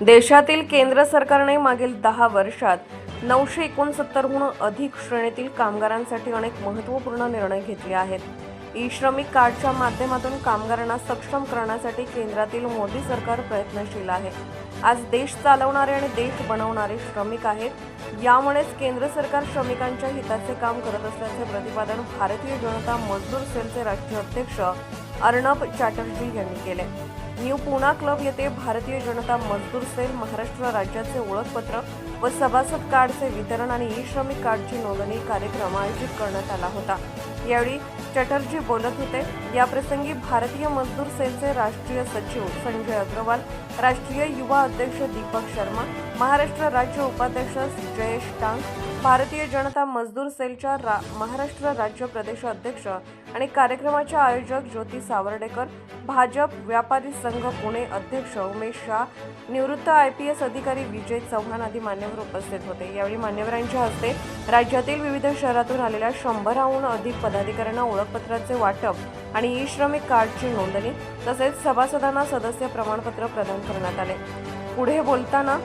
देशातील केंद्र सरकारने मागील दहा वर्षात नऊशे एकोणसत्तरहून अधिक श्रेणीतील कामगारांसाठी अनेक महत्त्वपूर्ण निर्णय घेतले आहेत. ई श्रमिक कार्डच्या माध्यमातून कामगारांना सक्षम करण्यासाठी केंद्रातील मोदी सरकार प्रयत्नशील आहे. आज देश चालवणारे आणि देश बनवणारे श्रमिक आहेत. यामुळेच केंद्र सरकार श्रमिकांच्या हिताचे काम करत असल्याचे प्रतिपादन भारतीय जनता मजदूर सेलचे राष्ट्रीय अध्यक्ष अर्णब चॅटर्जी यांनी केले. न्यू पुणा क्लब येथे भारतीय जनता मजदूर सेल महाराष्ट्र राज्याचे ओळखपत्र व सभासद कार्डचे वितरण आणि ई श्रमिक कार्डची नोंदणी कार्यक्रम आयोजित करण्यात आला होता. यावेळी चटर्जी बोलत होते. याप्रसंगी भारतीय मजदूर सेलचे राष्ट्रीय सचिव संजय अग्रवाल राष्ट्रीय युवा अध्यक्ष दीपक शर्मा महाराष्ट्र राज्य उपाध्यक्ष जयेश टांग भारतीय जनता मजदूर सेलच्या रा महाराष्ट्र राज्य प्रदेश अध्यक्ष आणि कार्यक्रमाचे आयोजक ज्योती सावर्डेकर भाजप व्यापारी संघ पुणे अध्यक्ष उमेश शाह निवृत्त आय पी एस अधिकारी विजय चव्हाण आदी मान्यवर उपस्थित होते. यावेळी मान्यवरांच्या हस्ते राज्यातील विविध शहरातून आलेल्या शंभराहून अधिक पदाधिकाऱ्यांना ओळखपत्राचे वाटप आणि ई श्रमिक कार्डची नोंदणी तसेच सभासदांना सदस्य प्रमाणपत्र प्रदान करण्यात आले. पुढे बोलताना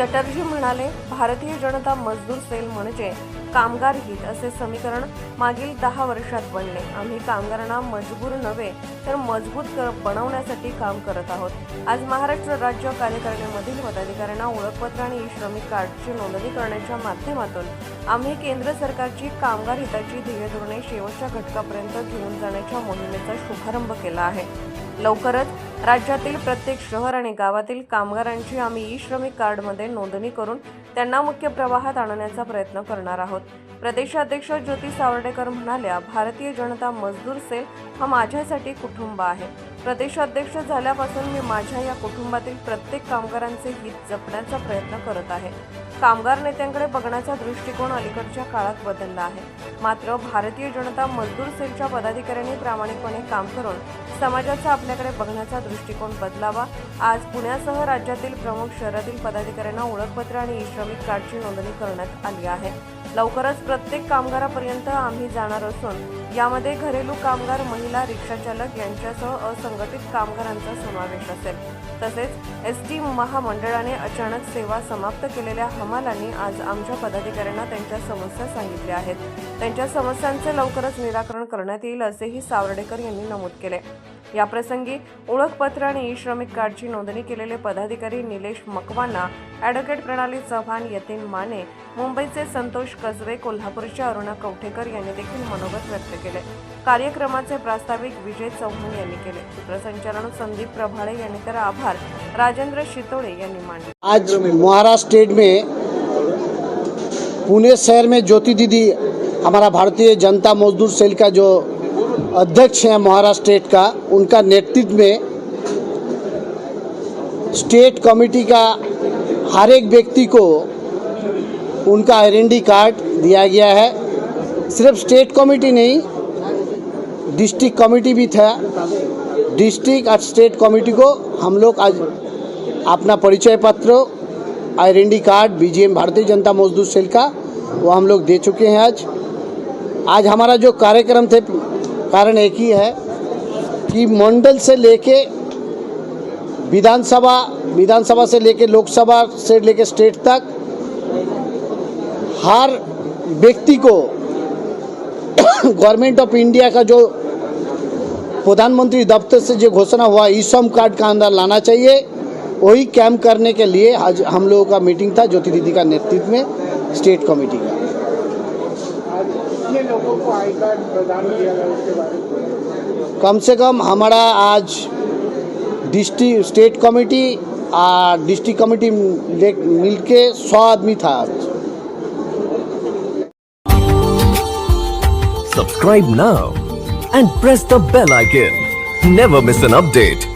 चटर्जी म्हणाले भारतीय जनता मजदूर सेल म्हणजे कामगार हित असे समीकरण मागील दहा वर्षात बनले. आम्ही कामगारांना मजबूर नव्हे तर मजबूत कर बनवण्यासाठी काम करत आहोत. आज महाराष्ट्र राज्य कार्यकारिणीमधील पदाधिकाऱ्यांना ओळखपत्र आणि ई श्रमिक कार्डची नोंदणी करण्याच्या माध्यमातून आम्ही केंद्र सरकारची कामगार हिताची ध्येय धोरणे शेवटच्या घटकापर्यंत घेऊन जाण्याच्या मोहिमेचा शुभारंभ केला आहे. लवकरच राज्यातील प्रत्येक शहर आणि गावातील कामगारांची आम्ही ई श्रमिक कार्डमध्ये नोंदणी करून त्यांना मुख्य प्रवाहात आणण्याचा प्रयत्न करणार आहोत. प्रदेशाध्यक्ष ज्योती सावर्डेकर म्हणाल्या भारतीय जनता मजदूर सेल हा माझ्यासाठी कुटुंब आहे. प्रदेशाध्यक्ष झाल्यापासून मी माझ्या या कुटुंबातील प्रत्येक कामगारांचे हित जपण्याचा प्रयत्न करत आहे. कामगार नेत्यांकडे बघण्याचा दृष्टिकोन अलीकडच्या काळात बदलला आहे. मात्र भारतीय जनता मजदूर सेलच्या पदाधिकाऱ्यांनी प्रामाणिकपणे काम करून समाजाचा आपल्याकडे बघण्याचा दृष्टिकोन बदलावा. आज पुण्यासह राज्यातील प्रमुख शहरातील पदाधिकाऱ्यांना ओळखपत्र आणि ई श्रमिक कार्डची नोंदणी करण्यात आली आहे. लवकरच प्रत्येक कामगारापर्यंत आम्ही जाणार असून यामध्ये घरेलू कामगार महिला रिक्षाचालक यांच्यासह असं असंघटित कामगारांचा समावेश असेल. तसेच एस टी महामंडळाने अचानक सेवा समाप्त केलेल्या हमालांनी आज आमच्या पदाधिकाऱ्यांना त्यांच्या समस्या सांगितल्या आहेत. त्यांच्या समस्यांचे लवकरच निराकरण करण्यात येईल असेही सावर्डेकर यांनी नमूद केले. याप्रसंगी ओळखपत्र आणि ई श्रमिक कार्डची नोंदणी केलेले पदाधिकारी निलेश मकवाना ॲडव्होकेट प्रणाली चव्हाण यतीन माने मुंबईचे संतोष कसबे कोल्हापूरच्या अरुणा कवठेकर यांनी देखील मनोगत व्यक्त केले. कार्यक्रमाचे प्रास्ताविक विजय चव्हाण यांनी केले. सूत्रसंचालन संदीप प्रभाळे यांनी तर आभार. राजेंद्र शितोळे यांनी मानले आज महाराष्ट्र स्टेट में पुणे शहर में ज्योति दीदी हमारा भारतीय जनता मजदूर सेल का जो अध्यक्ष हैं महाराष्ट्र स्टेट का, उनका नेतृत्व में स्टेट कमेटी का हर एक व्यक्ति को उनका आइडेंटी कार्ड दिया गया है। सिर्फ़ स्टेट कमेटी नहीं, डिस्ट्रिक्ट कमेटी भी था। डिस्ट्रिक्ट और स्टेट कमेटी को हम लोग आज अपना परिचय पत्र identity card, BGM Bharatiya Janata मजदूर सेल का, वो हम लोग दे चुके हैं आज। आज हमारा जो कार्यक्रम थे कारण एक ही है कि मंडल से लेके विधानसभा विधानसभा से लेके लोकसभा से लेके स्टेट तक हर व्यक्ति को गवर्नमेंट ऑफ़ इंडिया का जो प्रधानमंत्री दफ्तर से जो घोषणा हुआ, ई श्रम कार्ड का अंदर लाना चाहिए, वही कैंप करने के लिए आज हम लोगों का मीटिंग था ज्योति दीदी का नेतृत्व में स्टेट कमेटी का। कितने लोगों को आई कार्ड प्रदान किया गया उसके बारे में कम से कम हमारा आज डिस्ट्रिक्ट स्टेट कमेटी और डिस्ट्रिक्ट कमेटी ले- मिलके सौ आदमी था आज Subscribe now and press the bell icon. Never miss an update.